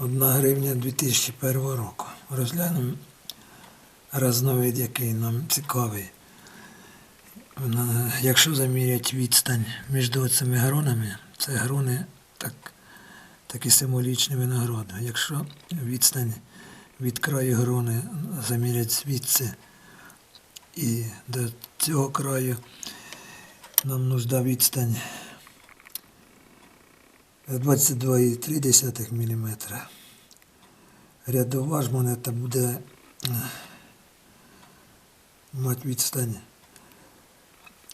Одна гривня 2001 року. Розглянемо різновид, який нам цікавий. Якщо заміряти відстань між цими гронами, це грони так, такі символічні винограду. Якщо відстань від краю грони замірять звідси і до цього краю, нам нужна відстань 22,3 мм. Рядова ж монета буде е, мати відстань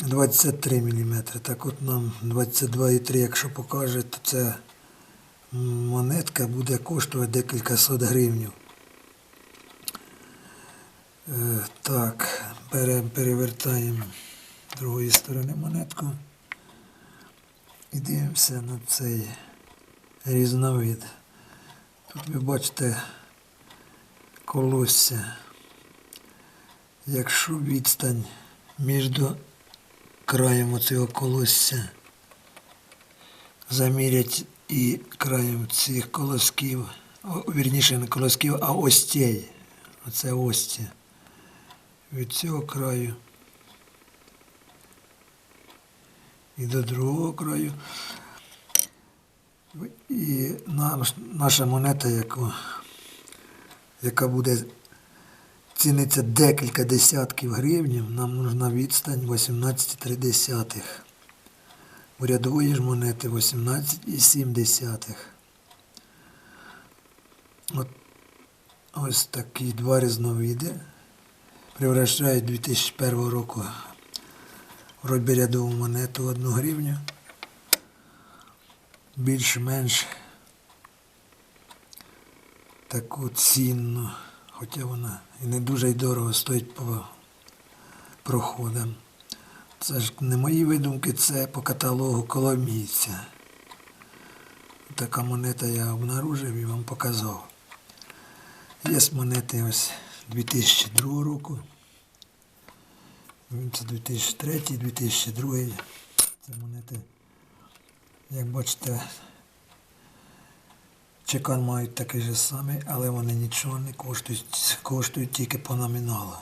23 мм. Так от нам 22,3, якщо покаже, то ця монетка буде коштувати декілька сот гривнів. Е, Так, перевертаємо з другої сторони монетку і дивимося на цей різновид. Тут ви бачите колосся. Якщо відстань між краєм цього колосся замірять і краєм цих колосків, вірніше не колосків, а остей. Оце ості. Від цього краю і до другого краю. І наша монета, яку, яка буде ціниться декілька десятків гривнів, нам нужна відстань 18,3. У рядової ж монети 18,7. От ось такі два різновиди. Превращають 2001 року вроді рядову монету одну гривню. Більш-менш таку цінну, хоча вона і не дуже й дорого стоїть по проходам. Це ж не мої видумки, це по каталогу Коломійця. Така монета я обнаружив і вам показав. Є монети ось 2002 року. Це 2003, 2002. Це монети, як бачите, чекан мають такий же самий, але вони нічого не коштують, коштують тільки по номіналу.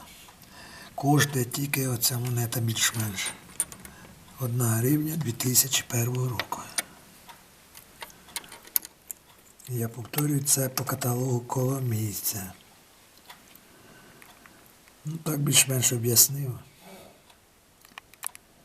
Коштує тільки оця монета більш-менш. Одна гривня 2001 року. Я повторюю це по каталогу коло місця. Ну так більш-менш об'яснив.